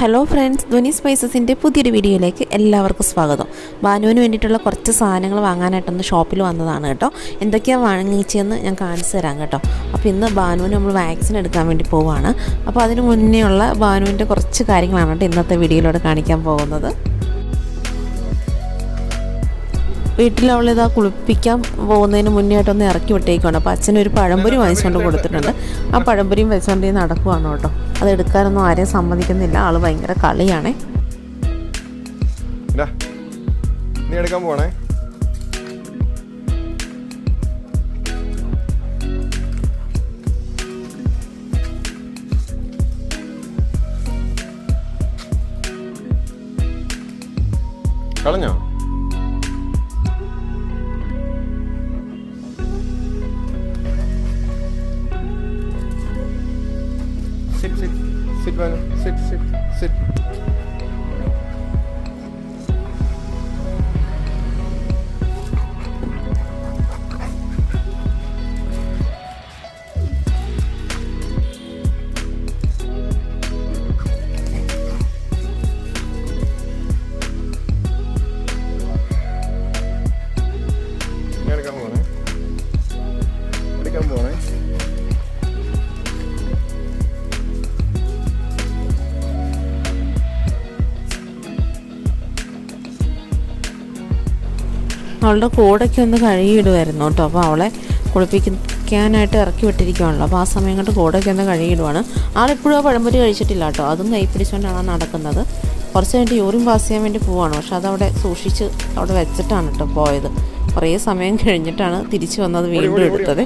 Hello friends ധ്വനി സ്പൈസസിന്റെ പുതിയൊരു വീഡിയോയിലേക്ക് എല്ലാവർക്കും സ്വാഗതം. ബാനുവിന് വേണ്ടിയിട്ടുള്ള കുറച്ച് സാധനങ്ങൾ വാങ്ങാനായിട്ടൊന്ന് ഷോപ്പിൽ വന്നതാണ് കേട്ടോ. എന്തൊക്കെയാണ് വാങ്ങിച്ചതെന്ന് ഞാൻ കാണിച്ചു തരാം കേട്ടോ. അപ്പോൾ ഇന്ന് ബാനുവിന് നമ്മൾ വാക്സിൻ എടുക്കാൻ വേണ്ടി പോവുകയാണ് അപ്പോൾ അതിന് മുന്നേ ഉള്ള ബാനുവിന്റെ കുറച്ച് കാര്യങ്ങളാണ് കേട്ടോ ഇന്നത്തെ വീഡിയോയിലൂടെ കാണിക്കാൻ പോകുന്നത്. വീട്ടിൽ അവളിതാ കുളിപ്പിക്കാൻ പോകുന്നതിന് മുന്നേ ആയിട്ടൊന്ന് ഇറക്കി വിട്ടേക്കുവാണ്. അപ്പോൾ അച്ഛനൊരു പഴംപൊരി വാങ്ങിച്ചുകൊണ്ട് കൊടുത്തിട്ടുണ്ട്. ആ പഴംപൊരിയും വെച്ചുകൊണ്ട് ഈ നടക്കുവാണ് കേട്ടോ. അത് എടുക്കാനൊന്നും ആരെയും സമ്മതിക്കുന്നില്ല. ആൾ ഭയങ്കര കളിയാണേ. നീ എടുക്കാൻ പോണേ കളഞ്ഞോ? അവളുടെ കൂടെയൊക്കെ ഒന്ന് കഴുകിയിടുമായിരുന്നു കേട്ടോ. അപ്പോൾ അവളെ കുളിപ്പിക്കാനായിട്ട് ഇറക്കി വിട്ടിരിക്കുകയാണല്ലോ അപ്പോൾ ആ സമയം കൊണ്ട് കൂടെയൊക്കെ ഒന്ന് കഴുകിയിടുവാണ്. ആളിപ്പോഴും ആ പഴംപൊരി കഴിച്ചിട്ടില്ല കേട്ടോ. അതും കൈ പിടിച്ചുകൊണ്ടാണ് നടക്കുന്നത്. കുറച്ച് കഴിഞ്ഞിട്ട് യൂറിൻ പാസ് ചെയ്യാൻ വേണ്ടി പോവാണ്. പക്ഷെ അതവിടെ സൂക്ഷിച്ച് അവിടെ വെച്ചിട്ടാണ് കേട്ടോ പോയത്. കുറേ സമയം കഴിഞ്ഞിട്ടാണ് തിരിച്ചു വന്നത് വീണ്ടും എടുത്തത്.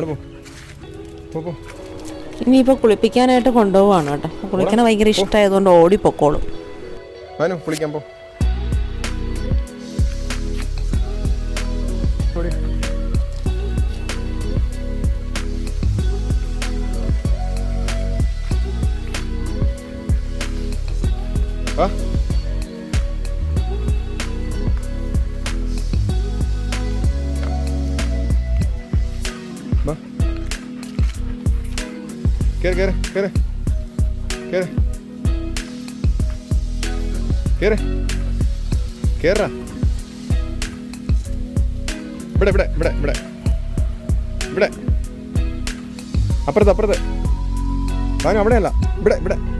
അവിടെ പോ. പോ പോ. ഇനിയിപ്പോൾ കുളിപ്പിക്കാനായിട്ട് കൊണ്ടുപോവാണ് കേട്ടോ. കുളിക്കണ ഭയങ്കര ഇഷ്ടമായതുകൊണ്ട് ഓടിപ്പോക്കോളും. കുളിക്കാൻ പോ. കേറ് കേറ് കേറ് കേറ് ഇവിടെ ഇവിടെ ഇവിടെ ഇവിടെ. ഇവിടെ. അപ്പുറത്ത് അപ്പുറത്ത്. വാങ്ങ അവിടെയല്ല. ഇവിടെ ഇവിടെ.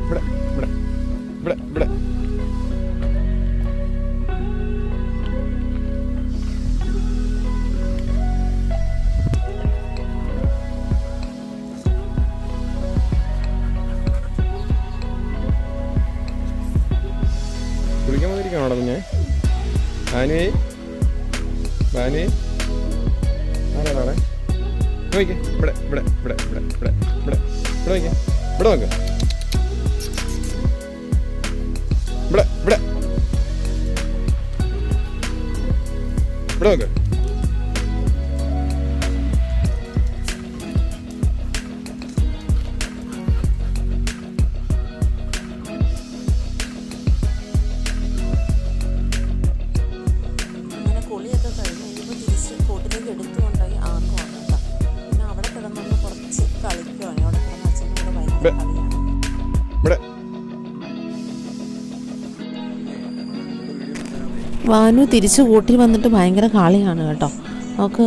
വാനു തിരിച്ച് കൂട്ടി വന്നിട്ട് ഭയങ്കര കാളിയാണ് കേട്ടോ. നമുക്ക്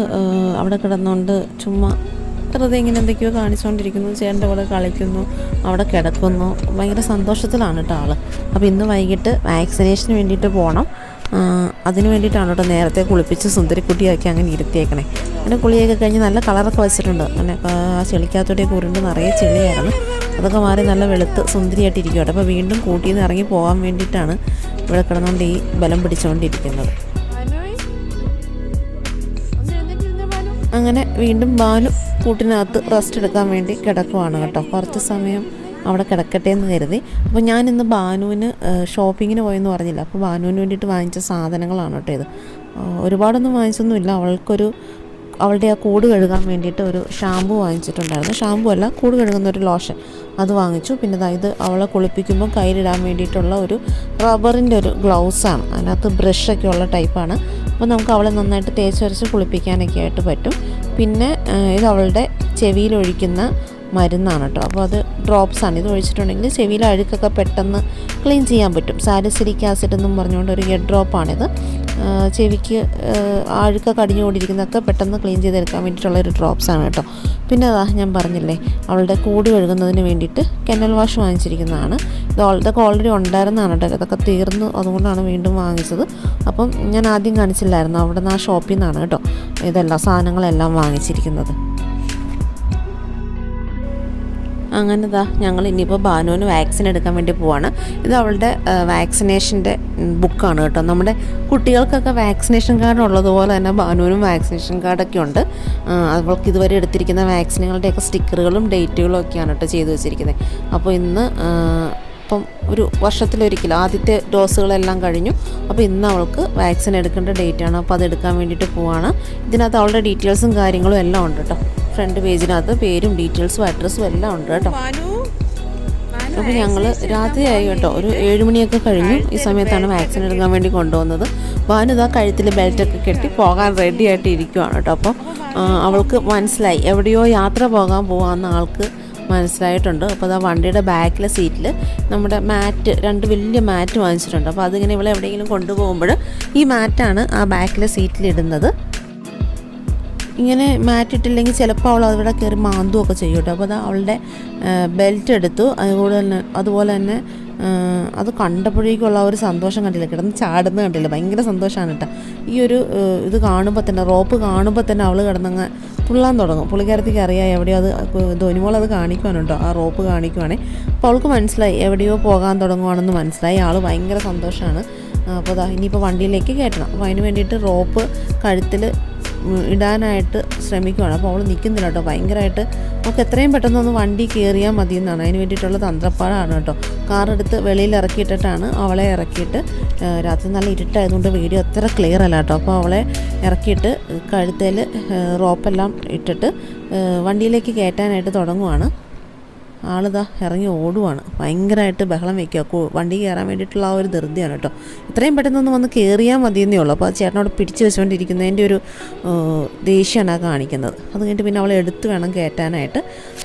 അവിടെ കിടന്നുകൊണ്ട് ചുമ്മാ വെറുതെ ഇങ്ങനെ എന്തൊക്കെയോ കാണിച്ചുകൊണ്ടിരിക്കുന്നു ചേട്ടന്റെ കൂടെ കളിക്കുന്നു അവിടെ കിടക്കുന്നു. ഭയങ്കര സന്തോഷത്തിലാണ് കേട്ടോ ആൾ അപ്പോൾ ഇന്ന് വൈകിട്ട് വാക്സിനേഷന് വേണ്ടിയിട്ട് പോകണം അതിന് വേണ്ടിയിട്ടാണ് കേട്ടോ നേരത്തെ കുളിപ്പിച്ച് സുന്ദരിക്കുട്ടിയാക്കി അങ്ങനെ ഇരുത്തിയേക്കണേ. പിന്നെ കുളിയൊക്കെ കഴിഞ്ഞ് നല്ല കളറൊക്കെ വെച്ചിട്ടുണ്ട്. അങ്ങനെ ആ ചെളിക്കകത്തോടെയൊക്കെ ഉരുണ്ട് നിറയെ ചെളിയായിരുന്നു. അതൊക്കെ മാറി നല്ല വെളുത്ത് സുന്ദരിയായിട്ട് ഇരിക്കുകയാണ് അപ്പോൾ വീണ്ടും കൂട്ടിയിൽ നിന്ന് ഇറങ്ങി പോകാൻ വേണ്ടിയിട്ടാണ് ഇവിടെ കിടന്നുകൊണ്ട് ഈ ബലം പിടിച്ചുകൊണ്ടിരിക്കുന്നത് അങ്ങനെ വീണ്ടും ബാലു കൂട്ടിനകത്ത് റെസ്റ്റ് എടുക്കാൻ വേണ്ടി കിടക്കുവാണ് കേട്ടോ. കുറച്ച് സമയം അവിടെ കിടക്കട്ടെ എന്ന് കരുതി. അപ്പോൾ ഞാൻ ഇന്ന് ബാനുവിന് ഷോപ്പിങ്ങിന് പോയെന്ന് പറഞ്ഞില്ല. അപ്പോൾ ബാനുവിന് വേണ്ടിയിട്ട് വാങ്ങിച്ച സാധനങ്ങളാണ് കേട്ടോ ഇത്. ഒരുപാടൊന്നും വാങ്ങിച്ചൊന്നുമില്ല. അവൾക്കൊരു അവളുടെ ആ കൂട് കഴുകാൻ വേണ്ടിയിട്ട് ഒരു ഷാമ്പു വാങ്ങിച്ചിട്ടുണ്ടായിരുന്നു. ഷാമ്പു അല്ല കൂട് കഴുകുന്ന ഒരു ലോഷൻ അത് വാങ്ങിച്ചു. പിന്നെ ഇത് അവളെ കുളിപ്പിക്കുമ്പോൾ കയ്യിലിടാൻ വേണ്ടിയിട്ടുള്ള ഒരു റബ്ബറിന്റെ ഒരു ഗ്ലൗസാണ് അതിനകത്ത് ബ്രഷൊക്കെ ഉള്ള ടൈപ്പാണ് അപ്പോൾ നമുക്ക് അവളെ നന്നായിട്ട് തേച്ചൊരച്ച് കുളിപ്പിക്കാനൊക്കെ ആയിട്ട് പറ്റും. പിന്നെ ഇത് അവളുടെ ചെവിയിൽ ഒഴിക്കുന്ന മരുന്നാണ് കേട്ടോ. അപ്പോൾ അത് ഡ്രോപ്സാണ് ഇത് ഒഴിച്ചിട്ടുണ്ടെങ്കിൽ ചെവിയിൽ അഴുക്കൊക്കെ പെട്ടെന്ന് ക്ലീൻ ചെയ്യാൻ പറ്റും. സാലിസിലിക് ആസിഡ് എന്നും പറഞ്ഞുകൊണ്ട് ഒരു ഹെഡ് ഡ്രോപ്പാണിത് ചെവിക്ക് അഴുക്കൊക്കെ അടിഞ്ഞുകൊണ്ടിരിക്കുന്നതൊക്കെ പെട്ടെന്ന് ക്ലീൻ ചെയ്തെടുക്കാൻ വേണ്ടിയിട്ടുള്ള ഒരു ഡ്രോപ്സ് ആണ് കേട്ടോ. പിന്നെ അതാ ഞാൻ പറഞ്ഞില്ലേ അവളുടെ കൂട് കഴുകുന്നതിന് വേണ്ടിയിട്ട് കെനൽ വാഷ് വാങ്ങിച്ചിരിക്കുന്നതാണ്. ഇത് ഇതൊക്കെ ഓൾറെഡി ഉണ്ടായിരുന്നതാണ് കേട്ടോ. ഇതൊക്കെ തീർന്നു അതുകൊണ്ടാണ് വീണ്ടും വാങ്ങിച്ചത്. അപ്പം ഞാൻ ആദ്യം കാണിച്ചില്ലായിരുന്നു. അവിടെ നിന്ന് ആ ഷോപ്പിൽ നിന്നാണ് കേട്ടോ ഇതെല്ലാം സാധനങ്ങളെല്ലാം വാങ്ങിച്ചിരിക്കുന്നത്. അങ്ങനെ ദാ ഞങ്ങൾ ഇനിയിപ്പോൾ ബാനുവിന് വാക്സിൻ എടുക്കാൻ വേണ്ടി പോവാണ്. ഇത് അവളുടെ വാക്സിനേഷന്റെ ബുക്കാണ് കേട്ടോ. നമ്മുടെ കുട്ടികൾക്കൊക്കെ വാക്സിനേഷൻ കാർഡ് ഉള്ളതുപോലെ തന്നെ ബാനുവിനും വാക്സിനേഷൻ കാർഡൊക്കെ ഉണ്ട്. അവൾക്ക് ഇതുവരെ എടുത്തിരിക്കുന്ന വാക്സിനുകളുടെയൊക്കെ സ്റ്റിക്കറുകളും ഡേറ്റുകളും ഒക്കെയാണ് കേട്ടോ ചെയ്തു വെച്ചിരിക്കുന്നത്. അപ്പോൾ ഇന്ന് ഇപ്പം ഒരു വർഷത്തിലൊരിക്കൽ ആദ്യത്തെ ഡോസുകളെല്ലാം കഴിഞ്ഞു. അപ്പോൾ ഇന്ന് അവൾക്ക് വാക്സിൻ എടുക്കേണ്ട ഡേറ്റാണ് അപ്പോൾ അത് എടുക്കാൻ വേണ്ടിയിട്ട് പോവാണ്. ഇതിനകത്ത് അവളുടെ ഡീറ്റെയിൽസും കാര്യങ്ങളും എല്ലാം ഉണ്ട് കേട്ടോ. ഫ്രണ്ട് പേജിനകത്ത് പേരും ഡീറ്റെയിൽസും അഡ്രസ്സും എല്ലാം ഉണ്ട് കേട്ടോ. അപ്പോൾ ഞങ്ങൾ രാത്രിയായി കേട്ടോ. ഒരു ഏഴുമണിയൊക്കെ കഴിഞ്ഞു. ഈ സമയത്താണ് വാക്സിൻ എടുക്കാൻ വേണ്ടി കൊണ്ടുവന്നത്. ഭാനുത കഴുത്തിൽ ബെൽറ്റൊക്കെ കെട്ടി പോകാൻ റെഡി ആയിട്ട് ഇരിക്കുവാണ് കേട്ടോ. അപ്പോൾ അവൾക്ക് മനസ്സിലായി. എവിടെയോ യാത്ര പോകാൻ പോകാമെന്ന് ആൾക്ക് മനസ്സിലായിട്ടുണ്ട്. അപ്പോൾ അതാ വണ്ടിയുടെ ബാക്കിലെ സീറ്റിൽ നമ്മുടെ മാറ്റ് രണ്ട് വലിയ മാറ്റ് വാങ്ങിച്ചിട്ടുണ്ട്. അപ്പോൾ അതിങ്ങനെ ഇവളെ എവിടെയെങ്കിലും കൊണ്ടുപോകുമ്പോൾ ഈ മാറ്റാണ് ആ ബാക്കിലെ സീറ്റിലിടുന്നത്. ഇങ്ങനെ മാറ്റിട്ടില്ലെങ്കിൽ ചിലപ്പോൾ അവൾ അവിടെ കയറി മാന്തുമൊക്കെ ചെയ്യും കേട്ടോ. അപ്പോൾ അത് അവളുടെ ബെൽറ്റ് എടുത്തു. അതുകൂടെ തന്നെ അതുപോലെ തന്നെ അത് കണ്ടപ്പോഴേക്കുള്ള ഒരു സന്തോഷം കണ്ടില്ല. കിടന്ന് ചാടുന്ന കണ്ടില്ല. ഭയങ്കര സന്തോഷമാണ് കേട്ടോ. ഈ ഒരു ഇത് കാണുമ്പോൾ തന്നെ റോപ്പ് കാണുമ്പോൾ തന്നെ അവൾ കിടന്നങ്ങ് തുള്ളാൻ തുടങ്ങും. പുള്ളിക്കാരത്തേക്ക് അറിയാം എവിടെയോ അത് ധോനിമോൾ അത് കാണിക്കുവാനുണ്ടോ? ആ റോപ്പ് കാണിക്കുവാണേ. അപ്പോൾ അവൾക്ക് മനസ്സിലായി എവിടെയോ പോകാൻ തുടങ്ങുവാണെന്ന് മനസ്സിലായി. ആൾ ഭയങ്കര സന്തോഷമാണ്. അപ്പോൾ ഇനിയിപ്പോൾ വണ്ടിയിലേക്ക് കയറ്റണം. അപ്പോൾ അതിന് വേണ്ടിയിട്ട് റോപ്പ് കഴുത്തിൽ ഇടാനായിട്ട് ശ്രമിക്കുകയാണ് അപ്പോൾ അവൾ നിൽക്കുന്നില്ല കേട്ടോ. ഭയങ്കരമായിട്ട് നമുക്ക് എത്രയും പെട്ടെന്ന് ഒന്ന് വണ്ടി കയറിയാൽ മതി എന്നാണ് അതിന് വേണ്ടിയിട്ടുള്ള തന്ത്രപ്പാടാണ് കേട്ടോ. കാർ എടുത്ത് വെളിയിൽ ഇറക്കിയിട്ടിട്ടാണ് അവളെ ഇറക്കിയിട്ട് രാത്രി നല്ല ഇരുട്ടായതുകൊണ്ട് വീഡിയോ അത്ര ക്ലിയർ അല്ല കേട്ടോ. അപ്പോൾ അവളെ ഇറക്കിയിട്ട് കഴുത്തേൽ റോപ്പെല്ലാം ഇട്ടിട്ട് വണ്ടിയിലേക്ക് കയറ്റാനായിട്ട് തുടങ്ങുവാണ്. ആളിതാ ഇറങ്ങി ഓടുവാണ്. ഭയങ്കരമായിട്ട് ബഹളം വെക്കുക വണ്ടി കയറാൻ വേണ്ടിയിട്ടുള്ള ആ ഒരു ധൃതിയാണ് കേട്ടോ. ഇത്രയും പെട്ടെന്നൊന്ന് വന്ന് കയറിയാൽ മതിയെന്നേ ഉള്ളൂ. അപ്പോൾ ആ ചേട്ടനോട് പിടിച്ച് വെച്ചുകൊണ്ടിരിക്കുന്നതിന്റെ ഒരു ദേഷ്യമാണ് ആ കാണിക്കുന്നത്. അത് കഴിഞ്ഞിട്ട് പിന്നെ അവളെ എടുത്ത് വേണം കയറ്റാനായിട്ട്.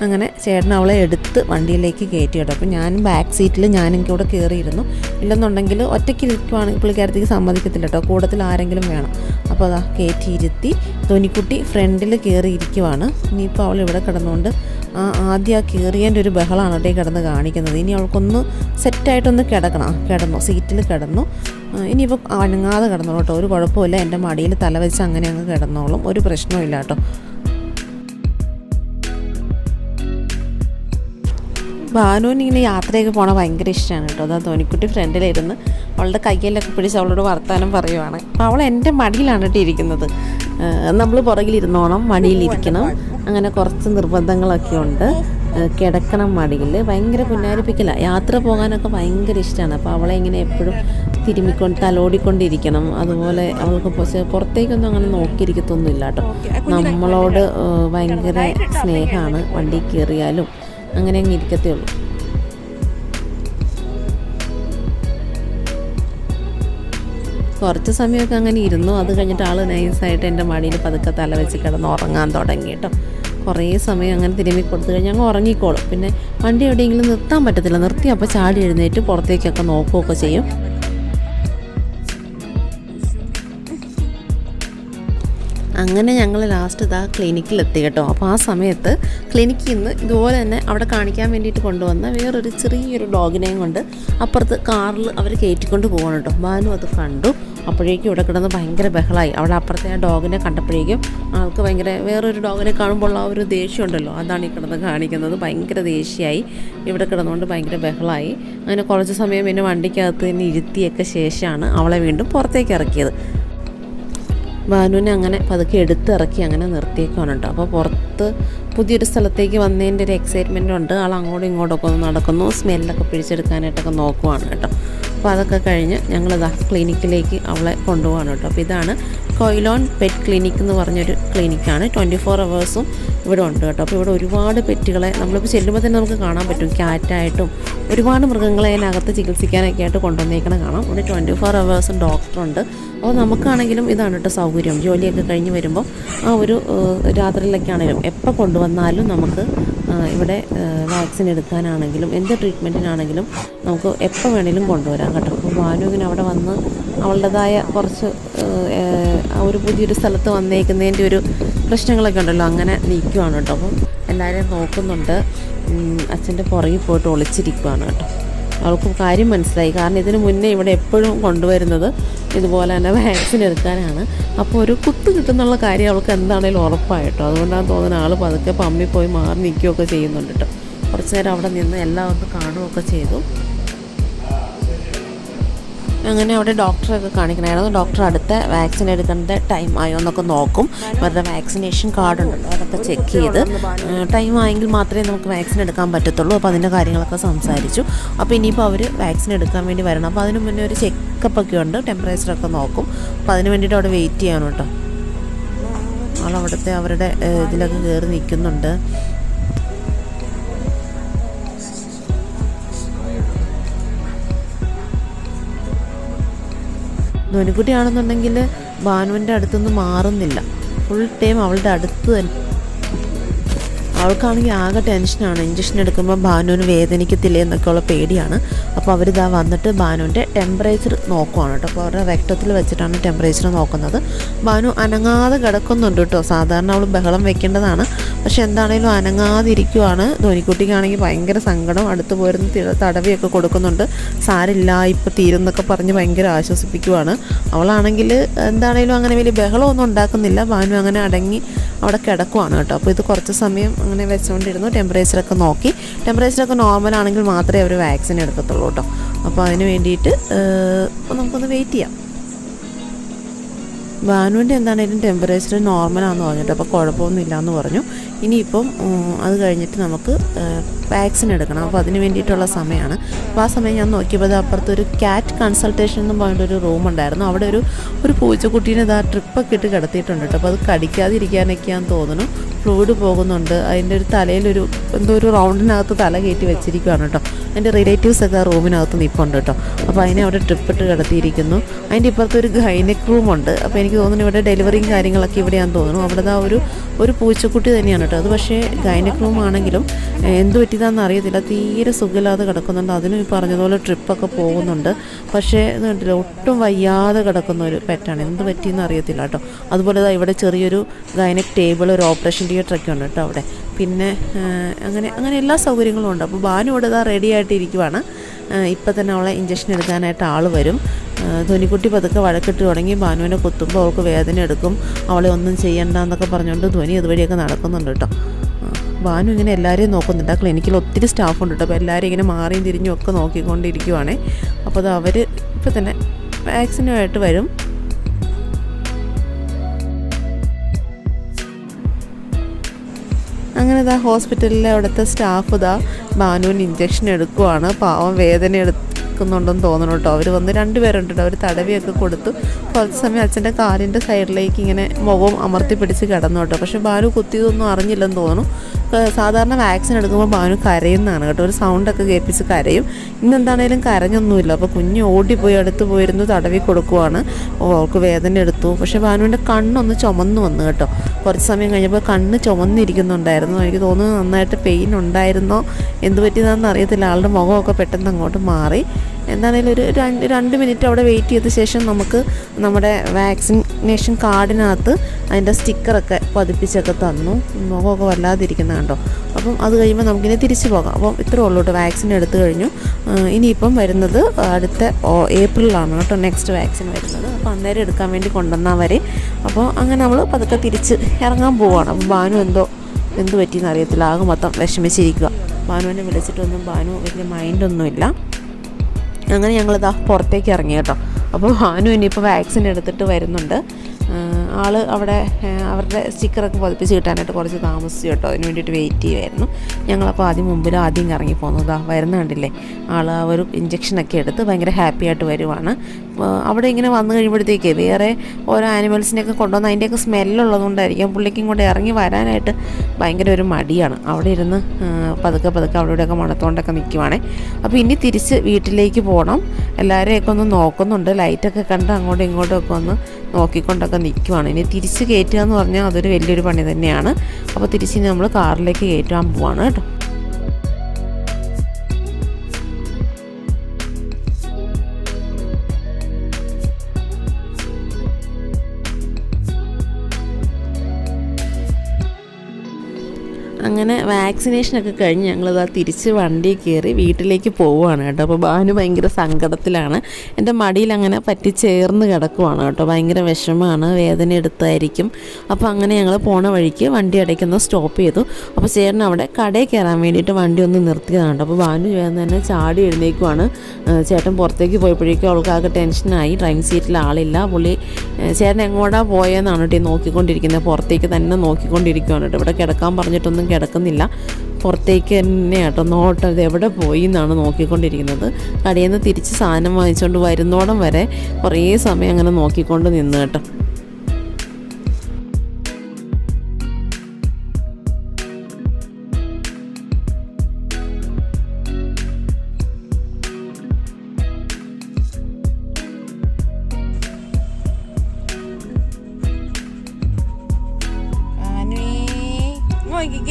അങ്ങനെ ചേട്ടൻ അവളെ എടുത്ത് വണ്ടിയിലേക്ക് കയറ്റി കേട്ടോ. അപ്പോൾ ഞാനും ബാക്ക് സീറ്റിൽ ഞാനും കൂടെ കയറിയിരുന്നു ഇല്ലെന്നുണ്ടെങ്കിൽ ഒറ്റയ്ക്ക് ഇരിക്കുവാണെങ്കിൽ പുള്ളിക്കാരത്തേക്ക് സമ്മതിക്കത്തില്ല കേട്ടോ. കൂടത്തിൽ ആരെങ്കിലും വേണം. അപ്പോൾ അതാ കയറ്റിയിരുത്തി തൊനിക്കുട്ടി ഫ്രണ്ടിൽ കയറി ഇരിക്കുവാണ് ഇനിയിപ്പോൾ അവൾ ഇവിടെ കിടന്നുകൊണ്ട് ആ ആദ്യം ആ കീറിയന്റെ ഒരു ബഹളമാണ് കേട്ടോ കിടന്ന് കാണിക്കുന്നത്. ഇനി അവൾക്കൊന്ന് സെറ്റായിട്ടൊന്ന് കിടക്കണം. കിടന്നു. സീറ്റിൽ കിടന്നു. ഇനി ഇനിയിപ്പോൾ അനങ്ങാതെ കിടന്നോളൂ കേട്ടോ. ഒരു കുഴപ്പമില്ല. എന്റെ മടിയിൽ തല വെച്ച് അങ്ങനെ അങ്ങ് കിടന്നോളും. ഒരു പ്രശ്നവും കേട്ടോ. ഭാനുവിന് ഇങ്ങനെ യാത്രയൊക്കെ പോകണ ഭയങ്കര ഇഷ്ടമാണ് കേട്ടോ. അതാ ധോനിക്കുട്ടി ഫ്രണ്ടിലിരുന്ന് അവളുടെ കയ്യിലൊക്കെ പിടിച്ച് അവളോട് വർത്താനം പറയുവാണ്. അപ്പോൾ അവൾ എന്റെ മടിയിലാണ് കേട്ടോ ഇരിക്കുന്നത്. നമ്മൾ പുറകിലിരുന്നോണം മടിയിലിരിക്കണം. അങ്ങനെ കുറച്ച് നിർബന്ധങ്ങളൊക്കെ ഉണ്ട്. കിടക്കണം മടിയിൽ ഭയങ്കര പുന്നാരിപ്പിക്കില്ല യാത്ര പോകാനൊക്കെ ഭയങ്കര ഇഷ്ടമാണ് അപ്പോൾ അവളെ ഇങ്ങനെ എപ്പോഴും തിരുമ്മിക്കൊണ്ട് തലോടിക്കൊണ്ടിരിക്കണം. അതുപോലെ അവൾക്ക് പുറത്തേക്കൊന്നും അങ്ങനെ നോക്കിയിരിക്കത്തൊന്നുമില്ല കേട്ടോ. നമ്മളോട് ഭയങ്കര സ്നേഹമാണ് വണ്ടി കയറിയാലും. അങ്ങനെ അങ്ങ് ഇരിക്കത്തേ ഉള്ളൂ. കുറച്ച് സമയമൊക്കെ അങ്ങനെ ഇരുന്നു. അത് കഴിഞ്ഞിട്ട് ആൾ നൈസായിട്ട് എന്റെ മടിയിൽ പതുക്കെ തല വെച്ച് കിടന്ന് ഉറങ്ങാൻ തുടങ്ങി കേട്ടോ. കുറേ സമയം അങ്ങനെ തിരുമ്മി കൊടുത്തു കഴിഞ്ഞാൽ അങ്ങ് ഉറങ്ങിക്കോളും. പിന്നെ വണ്ടി എവിടെയെങ്കിലും നിർത്താൻ പറ്റത്തില്ല. നിർത്തി അപ്പോൾ ചാടി എഴുന്നേറ്റ് പുറത്തേക്കൊക്കെ നോക്കുകയൊക്കെ ചെയ്യും. അങ്ങനെ ഞങ്ങൾ ലാസ്റ്റ് ഇതാ ക്ലിനിക്കിലെത്തി കേട്ടോ. അപ്പോൾ ആ സമയത്ത് ക്ലിനിക്കിൽ നിന്ന് ഇതുപോലെ തന്നെ അവിടെ കാണിക്കാൻ വേണ്ടിയിട്ട് കൊണ്ടുവന്ന വേറൊരു ചെറിയൊരു ഡോഗിനെയും കൊണ്ട് അപ്പുറത്ത് കാറിൽ അവർ കയറ്റിക്കൊണ്ട് പോകണം കേട്ടോ. ബാനു അത് കണ്ടു. അപ്പോഴേക്കും ഇവിടെ കിടന്ന് ഭയങ്കര ബഹളമായി അവിടെ അപ്പുറത്തെ ആ ഡോഗിനെ കണ്ടപ്പോഴേക്കും ആൾക്ക് ഭയങ്കര വേറൊരു ഡോഗിനെ കാണുമ്പോൾ ആ ഒരു ദേഷ്യം ഉണ്ടല്ലോ അതാണ് ഈ കിടന്ന് കാണിക്കുന്നത്. ഭയങ്കര ദേഷ്യമായി. ഇവിടെ കിടന്നുകൊണ്ട് ഭയങ്കര ബഹളമായി അങ്ങനെ കുറച്ച് സമയം പിന്നെ വണ്ടിക്കകത്ത് തന്നെ ഇരുത്തിയൊക്കെ ശേഷമാണ് അവളെ വീണ്ടും പുറത്തേക്ക് ഇറക്കിയത്. ഭാനുവിനെ അങ്ങനെ പതുക്കെ എടുത്തിറക്കി അങ്ങനെ നിർത്തിയേക്കാണ് കേട്ടോ. അപ്പോൾ പുറത്ത് പുതിയൊരു സ്ഥലത്തേക്ക് വന്നതിന്റെ ഒരു എക്സൈറ്റ്മെന്റ് ഉണ്ട്. ആൾ അങ്ങോട്ടും ഇങ്ങോട്ടൊക്കെ ഒന്ന് നടക്കുന്നു. സ്മെല്ലൊക്കെ പിടിച്ചെടുക്കാനായിട്ടൊക്കെ നോക്കുവാണ് കേട്ടോ. അപ്പോൾ അതൊക്കെ കഴിഞ്ഞ് ഞങ്ങളിതാ ക്ലിനിക്കിലേക്ക് അവളെ കൊണ്ടുപോകാണ് കേട്ടോ. അപ്പോൾ ഇതാണ് കൊയിലോൺ പെറ്റ് ക്ലിനിക് എന്ന് പറഞ്ഞൊരു ക്ലിനിക്കാണ്. ട്വന്റി ഫോർ അവേഴ്സും ഇവിടെ ഉണ്ട് കേട്ടോ. അപ്പോൾ ഇവിടെ ഒരുപാട് പെറ്റുകളെ നമ്മളിപ്പോൾ ചെല്ലുമ്പോൾ തന്നെ നമുക്ക് കാണാൻ പറ്റും. ക്യാറ്റായിട്ടും ഒരുപാട് മൃഗങ്ങളെ അതിനകത്ത് ചികിത്സിക്കാനൊക്കെ ആയിട്ട് കൊണ്ടുവന്നേക്കണ കാണാം. ഇവിടെ ട്വന്റി ഫോർ അവേഴ്സും ഡോക്ടറുണ്ട് അപ്പോൾ നമുക്കാണെങ്കിലും ഇതാണ് കേട്ടോ സൗകര്യം. ജോലിയൊക്കെ കഴിഞ്ഞ് വരുമ്പോൾ ആ ഒരു രാത്രിയിലൊക്കെ ആണെങ്കിലും എപ്പോൾ കൊണ്ടുവന്നാലും നമുക്ക് ഇവിടെ വാക്സിൻ എടുക്കാനാണെങ്കിലും എന്ത് ട്രീറ്റ്മെന്റിനാണെങ്കിലും നമുക്ക് എപ്പോൾ വേണേലും കൊണ്ടുവരാം കേട്ടോ. അപ്പോൾ ഭാനു ഇങ്ങനെ അവിടെ വന്ന് അവളുടേതായ കുറച്ച് ഒരു പുതിയൊരു സ്ഥലത്ത് വന്നേക്കുന്നതിന്റെ ഒരു പ്രശ്നങ്ങളൊക്കെ ഉണ്ടല്ലോ അങ്ങനെ നിൽക്കുവാണ് കേട്ടോ. അപ്പം എല്ലാവരെയും നോക്കുന്നുണ്ട്. അച്ഛന്റെ പുറകിൽ പോയിട്ട് ഒളിച്ചിരിക്കുവാണ് കേട്ടോ. അവൾക്ക് കാര്യം മനസ്സിലായി. കാരണം ഇതിന് മുന്നേ ഇവിടെ എപ്പോഴും കൊണ്ടുവരുന്നത് ഇതുപോലെ തന്നെ വാക്സിൻ എടുക്കാനാണ്. അപ്പോൾ ഒരു കുത്ത് കിട്ടുന്നുള്ള കാര്യം അവൾക്ക് എന്താണേലും ഉറപ്പായിട്ടോ. അതുകൊണ്ടാണ് തോന്നുന്ന ആൾ പതുക്കെ പമ്മി പോയി മാറി നിൽക്കുകയൊക്കെ ചെയ്യുന്നുണ്ട് കേട്ടോ കുറച്ച് നേരം അവിടെ നിന്ന് എല്ലാം ഒന്ന് കാണുകയൊക്കെ ചെയ്തു. അങ്ങനെ അവിടെ ഡോക്ടറൊക്കെ കാണിക്കണമായിരുന്നു ഡോക്ടർ അടുത്ത വാക്സിൻ എടുക്കേണ്ട ടൈം ആയോ എന്നൊക്കെ നോക്കും. അവരുടെ വാക്സിനേഷൻ കാർഡ് ഉണ്ടല്ലോ അതൊക്കെ ചെക്ക് ചെയ്ത് ടൈം ആയെങ്കിൽ മാത്രമേ നമുക്ക് വാക്സിൻ എടുക്കാൻ പറ്റത്തുള്ളൂ. അപ്പോൾ അതിന്റെ കാര്യങ്ങളൊക്കെ സംസാരിച്ചു. അപ്പോൾ ഇനിയിപ്പോൾ അവർ വാക്സിൻ എടുക്കാൻ വേണ്ടി വരണം. അപ്പോൾ അതിന് മുന്നേ ഒരു ചെക്കപ്പ് ഒക്കെ ഉണ്ട് ടെമ്പറേച്ചറൊക്കെ നോക്കും. അപ്പോൾ അതിന് വേണ്ടിയിട്ട് അവിടെ വെയിറ്റ് ചെയ്യണം കേട്ടോ. ആളവിടുത്തെ അവരുടെ ഇതിലൊക്കെ കയറി നിൽക്കുന്നുണ്ട്. ധോനിക്കുട്ടിയാണെന്നുണ്ടെങ്കിൽ ഭാനുവിന്റെ അടുത്തൊന്നും മാറുന്നില്ല. ഫുൾ ടൈം അവളുടെ അടുത്ത് തന്നെ. അവൾക്കാണെങ്കിൽ ആകെ ടെൻഷനാണ്. ഇഞ്ചക്ഷൻ എടുക്കുമ്പോൾ ഭാനുവിന് വേദനിക്കത്തില്ലേ എന്നൊക്കെയുള്ള പേടിയാണ്. അപ്പോൾ അവരിതാ വന്നിട്ട് ഭാനുവിന്റെ ടെമ്പറേച്ചർ നോക്കുവാണ് കേട്ടോ. അപ്പോൾ അവരുടെ രക്തത്തിൽ വെച്ചിട്ടാണ് ടെമ്പറേച്ചർ നോക്കുന്നത്. ബാനു അനങ്ങാതെ കിടക്കുന്നുണ്ട് കേട്ടോ. സാധാരണ അവൾ ബഹളം വെക്കേണ്ടതാണ്. പക്ഷെ എന്താണേലും അനങ്ങാതെ ഇരിക്കുവാണ് ധോനിക്കുട്ടിക്കാണെങ്കിൽ ഭയങ്കര സങ്കടം അടുത്ത് പോരുന്ന തടവിയൊക്കെ കൊടുക്കുന്നുണ്ട്. സാരില്ല ഇപ്പോൾ തീരുന്നൊക്കെ പറഞ്ഞ് ഭയങ്കര ആശ്വസിപ്പിക്കുവാണ്. അവളാണെങ്കിൽ എന്താണേലും അങ്ങനെ വലിയ ബഹളമൊന്നും ഉണ്ടാക്കുന്നില്ല. ബാനു അങ്ങനെ അടങ്ങി അവിടെ കിടക്കുവാണ് കേട്ടോ. അപ്പോൾ ഇത് കുറച്ച് സമയം അങ്ങനെ വെച്ചുകൊണ്ടിരുന്നു. ടെമ്പറേച്ചറൊക്കെ നോക്കി. ടെമ്പറേച്ചറൊക്കെ നോർമൽ ആണെങ്കിൽ മാത്രമേ അവർ വാക്സിൻ എടുക്കത്തുള്ളൂ കേട്ടോ. അപ്പോൾ അതിന് വേണ്ടിയിട്ട് നമുക്കൊന്ന് വെയിറ്റ് ചെയ്യാം. ബാനുവിന്റെ എന്താണേലും ടെമ്പറേച്ചർ നോർമലാണെന്ന് പറഞ്ഞിട്ട് അപ്പോൾ കുഴപ്പമൊന്നുമില്ല എന്ന് പറഞ്ഞു. ഇനിയിപ്പം അത് കഴിഞ്ഞിട്ട് നമുക്ക് വാക്സിൻ എടുക്കണം. അപ്പോൾ അതിന് വേണ്ടിയിട്ടുള്ള സമയമാണ് അപ്പോൾ ആ സമയം ഞാൻ നോക്കിയപ്പോൾ അപ്പുറത്ത് ഒരു ക്യാറ്റ് കൺസൾട്ടേഷൻ എന്ന് പറഞ്ഞിട്ടൊരു റൂം ഉണ്ടായിരുന്നു. അവിടെ ഒരു ഒരു പൂച്ചക്കുട്ടീനെ ഇതാ ട്രിപ്പൊക്കെ ഇട്ട് കിടത്തിയിട്ടുണ്ട് കേട്ടോ. അപ്പോൾ അത് കടിക്കാതിരിക്കാനൊക്കെയാന്ന് തോന്നുന്നു. ഫ്ലൂഡ് പോകുന്നുണ്ട്. അതിന്റെ ഒരു തലയിലൊരു എന്തോ ഒരു റൗണ്ടിനകത്ത് തല കയറ്റി വെച്ചിരിക്കുകയാണ് കേട്ടോ. അതിന്റെ റിലേറ്റീവ്സ് ഒക്കെ ആ റൂമിനകത്ത് നിൽപ്പുണ്ട് കേട്ടോ. അപ്പോൾ അതിനെ അവിടെ ട്രിപ്പിട്ട് കിടത്തിയിരിക്കുന്നു. അതിന്റെ ഇപ്പുറത്ത് ഒരു ഗൈനക് റൂമുണ്ട് അപ്പോൾ എനിക്ക് തോന്നുന്നു ഇവിടെ ഡെലിവറിയും കാര്യങ്ങളൊക്കെ ഇവിടെയാണെന്ന് തോന്നുന്നു. അവിടെ ഒരു ഒരു പൂച്ചക്കുട്ടി തന്നെയാണ് കേട്ടോ. അത് പക്ഷേ ഗൈനക് റൂം ആണെങ്കിലും ഏഹ്, എന്ത് പറ്റിയതാണെന്ന് അറിയത്തില്ല. തീരെ സുഖമില്ലാതെ കിടക്കുന്നുണ്ട്. അതിനും ഈ പറഞ്ഞതുപോലെ ട്രിപ്പൊക്കെ പോകുന്നുണ്ട്. പക്ഷേ എന്ന് കണ്ടില്ല ഒട്ടും വയ്യാതെ കിടക്കുന്ന ഒരു പെറ്റാണ് എന്ത് പറ്റിയെന്ന് അറിയത്തില്ല കേട്ടോ. അതുപോലെ ഇവിടെ ചെറിയൊരു ഗൈനക് ടേബിൾ ഒരു ഓപ്പറേഷൻ തിയേറ്ററൊക്കെ ഉണ്ട് കേട്ടോ അവിടെ. പിന്നെ അങ്ങനെ അങ്ങനെ എല്ലാ സൗകര്യങ്ങളും ഉണ്ട്. അപ്പോൾ ഭാനു ഇവിടെ ഇതാ റെഡി ആയിട്ടിരിക്കുവാണ്. ഇപ്പം തന്നെ അവളെ ഇഞ്ചക്ഷൻ എടുക്കാനായിട്ട് ആൾ വരും. ധ്വനിക്കുട്ടി പതുക്കെ വഴക്കിട്ട് തുടങ്ങി. ഭാനുവിനെ കുത്തുമ്പോൾ അവൾക്ക് വേദന എടുക്കും. അവളെ ഒന്നും ചെയ്യണ്ട എന്നൊക്കെ പറഞ്ഞുകൊണ്ട് ധ്വനി ഇതുവഴിയൊക്കെ നടക്കുന്നുണ്ട് കേട്ടോ. ബാനു ഇങ്ങനെ എല്ലാവരെയും നോക്കുന്നുണ്ട്. ആ ക്ലിനിക്കിൽ ഒത്തിരി സ്റ്റാഫ് ഉണ്ട് കേട്ടോ. അപ്പോൾ എല്ലാവരും ഇങ്ങനെ മാറിയും തിരിഞ്ഞും ഒക്കെ നോക്കിക്കൊണ്ടിരിക്കുവാണേ. അപ്പോൾ അത് അവർ ഇപ്പം തന്നെ വാക്സിനുമായിട്ട് വരും. അങ്ങനെ ഇതാ ഹോസ്പിറ്റലിലെ അവിടുത്തെ സ്റ്റാഫ് ഇതാ ബാനുവിന് ഇഞ്ചക്ഷൻ എടുക്കുവാണ്. പാവം വേദന എടുക്കുന്നുണ്ടെന്ന് തോന്നുന്നു കേട്ടോ. അവർ വന്ന് രണ്ടുപേരുണ്ട് അവർ തടവിയൊക്കെ കൊടുത്തു. കുറച്ച് സമയം അച്ഛന്റെ കാലിന്റെ സൈഡിലേക്ക് ഇങ്ങനെ മുഖം അമർത്തി പിടിച്ച് കിടന്നു കേട്ടോ. പക്ഷേ ബാനു കുത്തിയതൊന്നും അറിഞ്ഞില്ലെന്ന് തോന്നുന്നു സാധാരണ വാക്സിൻ എടുക്കുമ്പോൾ ബാനു കരയുന്നതാണ് കേട്ടോ. ഒരു സൗണ്ടൊക്കെ കേൾപ്പിച്ച് കരയും. ഇന്നെന്താണേലും കരഞ്ഞൊന്നുമില്ല. അപ്പോൾ കുഞ്ഞ് ഓടിപ്പോയി അടുത്ത് പോയിരുന്നു തടവി കൊടുക്കുവാണ്. അവൾക്ക് വേദന എടുത്തു. പക്ഷേ ബാനുവിന്റെ കണ്ണൊന്ന് ചുമന്ന് വന്നു കേട്ടോ. കുറച്ച് സമയം കഴിഞ്ഞപ്പോൾ കണ്ണ് ചുമന്നിരിക്കുന്നുണ്ടായിരുന്നു. എനിക്ക് തോന്നുന്നു നന്നായിട്ട് പെയിൻ ഉണ്ടായിരുന്നോ? എന്ത് പറ്റിയതാണെന്ന് അറിയത്തില്ല. ആളുടെ മുഖമൊക്കെ പെട്ടെന്ന് അങ്ങോട്ട് മാറി. എന്താണെങ്കിലും ഒരു രണ്ട് രണ്ട് മിനിറ്റ് അവിടെ വെയിറ്റ് ചെയ്ത ശേഷം നമുക്ക് നമ്മുടെ വാക്സിനേഷൻ കാർഡിനകത്ത് അതിന്റെ സ്റ്റിക്കറൊക്കെ പതിപ്പിച്ചൊക്കെ തന്നു. മുഖമൊക്കെ വല്ലാതിരിക്കുന്ന കണ്ടോ? അപ്പം അത് കഴിയുമ്പോൾ നമുക്കിനി തിരിച്ചു പോകാം. അപ്പം ഇത്രേ ഉള്ളൂ കേട്ടോ. വാക്സിൻ എടുത്തു കഴിഞ്ഞു. ഇനിയിപ്പം വരുന്നത് അടുത്ത ഏപ്രിലാണ് കേട്ടോ നെക്സ്റ്റ് വാക്സിൻ വരുന്നത്. അപ്പോൾ അന്നേരം എടുക്കാൻ വേണ്ടി കൊണ്ടുവന്നാൽ വരെ അപ്പോൾ അങ്ങനെ നമ്മൾ പതുക്കെ തിരിച്ച് ഇറങ്ങാൻ പോവുകയാണ് അപ്പം ബാനു എന്തോ എന്ത് പറ്റിയെന്ന് അറിയത്തില്ല. ആകെ മൊത്തം വിഷമിച്ചിരിക്കുക ബാനുവിനെ വിളിച്ചിട്ടൊന്നും ബാനു വലിയ മൈൻഡൊന്നുമില്ല അങ്ങനെ ഞങ്ങളിതാ പുറത്തേക്ക് ഇറങ്ങി കേട്ടോ. അപ്പോൾ ഭാനു ഇനിയിപ്പോൾ വാക്സിൻ എടുത്തിട്ട് വരുന്നുണ്ട്. ആൾ അവിടെ അവരുടെ സ്റ്റിക്കറൊക്കെ പതിപ്പിച്ച് കിട്ടാനായിട്ട് കുറച്ച് താമസിച്ചു കേട്ടോ. അതിന് വേണ്ടിയിട്ട് വെയിറ്റ് ചെയ്യുമായിരുന്നു ഞങ്ങളപ്പോൾ ആദ്യം മുമ്പിൽ ആദ്യം ഇറങ്ങി പോന്നതാ. വരുന്ന കണ്ടില്ലേ? ആൾ ആ ഒരു ഇഞ്ചക്ഷനൊക്കെ എടുത്ത് ഭയങ്കര ഹാപ്പി ആയിട്ട് വരുവാണ്. അവിടെ ഇങ്ങനെ വന്നു കഴിയുമ്പോഴത്തേക്ക് വേറെ ഓരോ ആനിമൽസിനെയൊക്കെ കൊണ്ടുവന്ന് അതിന്റെയൊക്കെ സ്മെല്ലുള്ളതുകൊണ്ടായിരിക്കും പുള്ളിക്കും കൊണ്ട് ഇറങ്ങി വരാനായിട്ട് ഭയങ്കര ഒരു മടിയാണ്. അവിടെ ഇരുന്ന് പതുക്കെ പതുക്കെ അവിടെ ഇവിടെയൊക്കെ മണത്തോണ്ടൊക്കെ നിൽക്കുവാണേ അപ്പോൾ ഇനി തിരിച്ച് വീട്ടിലേക്ക് പോകണം എല്ലാവരെയൊക്കെ ഒന്ന് നോക്കുന്നുണ്ട്. ലൈറ്റൊക്കെ കണ്ട് അങ്ങോട്ടും ഇങ്ങോട്ടും ഒക്കെ ഒന്ന് നോക്കിക്കൊണ്ടൊക്കെ നിൽക്കുവാണ് ഇനി തിരിച്ച് കയറ്റുക എന്ന് പറഞ്ഞാൽ അതൊരു വലിയൊരു പണി തന്നെയാണ്. അപ്പോൾ തിരിച്ച് നമ്മൾ കാറിലേക്ക് കയറ്റാൻ പോവാണ് കേട്ടോ. അങ്ങനെ വാക്സിനേഷനൊക്കെ കഴിഞ്ഞ് ഞങ്ങളിതാ തിരിച്ച് വണ്ടി കയറി വീട്ടിലേക്ക് പോവുകയാണ് കേട്ടോ. അപ്പോൾ ഭാനു ഭയങ്കര സങ്കടത്തിലാണ്. എന്റെ മടിയിൽ അങ്ങനെ പറ്റി ചേർന്ന് കിടക്കുവാണ് കേട്ടോ. ഭയങ്കര വിഷമമാണ് വേദന എടുത്തായിരിക്കും. അപ്പോൾ അങ്ങനെ ഞങ്ങൾ പോണ വഴിക്ക് വണ്ടി അടയ്ക്കുന്ന സ്റ്റോപ്പ് ചെയ്തു. അപ്പോൾ ചേട്ടൻ അവിടെ കടയിൽ കയറാൻ വേണ്ടിയിട്ട് വണ്ടി ഒന്ന് നിർത്തിയതാണ് കേട്ടോ. അപ്പോൾ ഭാനു വേദന തന്നെ ചാടി എഴുന്നേക്കുവാണ്. ചേട്ടൻ പുറത്തേക്ക് പോയപ്പോഴേക്കും അവൾക്കാകെ ടെൻഷനായി ഡ്രൈവിംഗ് സീറ്റിൽ ആളില്ല. പുള്ളി ചേട്ടൻ എങ്ങോട്ടാണ് പോയെന്നാണ് കേട്ടോ നോക്കിക്കൊണ്ടിരിക്കുന്നത്. പുറത്തേക്ക് തന്നെ നോക്കിക്കൊണ്ടിരിക്കുകയാണ് കേട്ടോ ഇവിടെ കിടക്കാൻ പറഞ്ഞിട്ടൊന്നും കിടക്കുന്നില്ല പുറത്തേക്ക് തന്നെ കേട്ടോ. നോട്ടം അത് എവിടെ പോയി എന്നാണ് നോക്കിക്കൊണ്ടിരിക്കുന്നത്. കടയിൽ നിന്ന് തിരിച്ച് സാധനം വാങ്ങിച്ചുകൊണ്ട് വരുന്നോടം വരെ കുറേ സമയം അങ്ങനെ നോക്കിക്കൊണ്ട് നിന്ന് കേട്ടോ.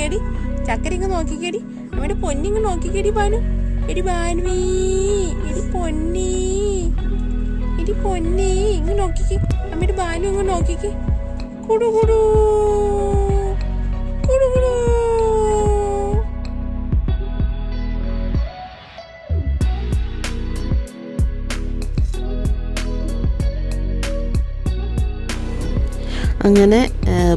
നോക്കിക്കേടി. ചക്കരിങ്ങ് നോക്കിക്കേടി. അവന്റെ പൊന്നിങ്ങ് നോക്കിക്കേടി ബാനു എടി ബാനുവീ എടി പൊന്നി എടി പൊന്നി. ഇങ്ങ് നോക്കിക്കേ. അമ്മയുടെ ബാനു ഇങ്ങ് നോക്കിക്കേ. കുടു കുടു കുടു. അങ്ങനെ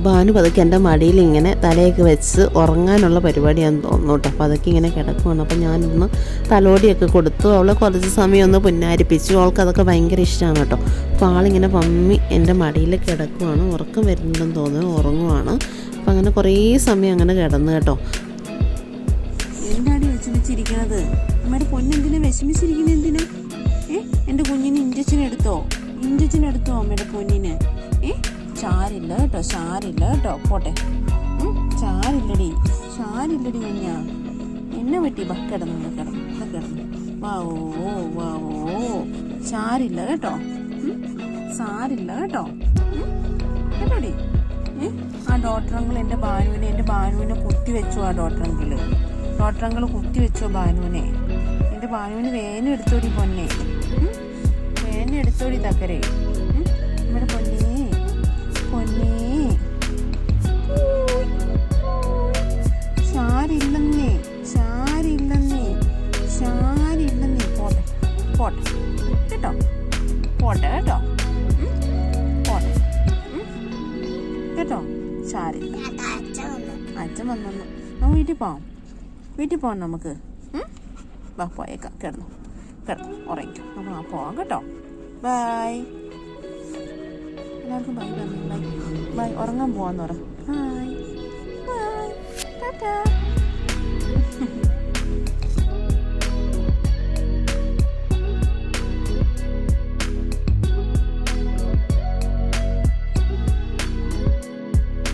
ഭാനു പതുക്കെ എന്റെ മടിയിൽ ഇങ്ങനെ തലയൊക്കെ വെച്ച് ഉറങ്ങാനുള്ള പരിപാടിയാണെന്ന് തോന്നുന്നു കേട്ടോ അപ്പോൾ അതൊക്കെ ഇങ്ങനെ കിടക്കുവാണ്. അപ്പോൾ ഞാനൊന്ന് തലോടിയൊക്കെ കൊടുത്തു. അവളെ കുറച്ച് സമയം ഒന്ന് പുന്നാരിപ്പിച്ചു. അവൾക്ക് അതൊക്കെ ഭയങ്കര ഇഷ്ടമാണ് കേട്ടോ അപ്പോൾ ആളിങ്ങനെ പമ്മി എന്റെ മടിയിൽ കിടക്കുവാണ്. ഉറക്കം വരുന്നുണ്ടെന്ന് തോന്നുന്നു. ഉറങ്ങുവാണ്. അപ്പോൾ അങ്ങനെ കുറേ സമയം അങ്ങനെ കിടന്നു കേട്ടോ എന്താണ് വിഷമിച്ചിരിക്കണത് അമ്മയുടെ പൊന്നെന്തിനാ എന്തിനാ? എടുത്തോ? ഇഞ്ചക്ഷൻ എടുത്തോ അമ്മയുടെ പൊന്നിന്? ചാരില്ല കേട്ടോ ചാരില്ല കേട്ടോ. പോട്ടെ. ചാരില്ലടി ചാരില്ലടി കുഞ്ഞാ. എന്നെ പറ്റി ബാ കിടന്നു കിടന്നു വാവോ വാവോ. ചാരില്ല കേട്ടോ. സാരില്ല കേട്ടോ. കേട്ടോടി? ആ ഡോക്ടറങ്കിൾ എന്റെ ബാനുവിനെ എന്റെ ബാനുവിനെ കുത്തി വെച്ചു ആ ഡോക്ടറങ്കിൾ ഡോക്ടറങ്കിൾ കുത്തി വെച്ചു ബാനുവിനെ എന്റെ ബാനുവിന് വേന എടുത്തോടി പൊന്നെ? വേന എടുത്തോടി തക്കരെ കേട്ടോ? പോട്ടെ കേട്ടോ? പോട്ടെ? കേട്ടോ? ചാരില്ല അച്ഛൻ വന്നു നമുക്ക് വീട്ടിൽ പോവാം. വീട്ടിൽ പോവാം നമുക്ക്? വാ പോയേക്കാം. കിടന്നു. കിടന്നു. ഉറയ്ക്കും നമുക്ക് ആ പോവാം കേട്ടോ. ബൈ. എല്ലാവർക്കും ബൈ പറഞ്ഞു ബൈ. ബൈ. ഉറങ്ങാൻ പോവാന്ന് പറ. ബൈ. ബൈ. ടാറ്റാ.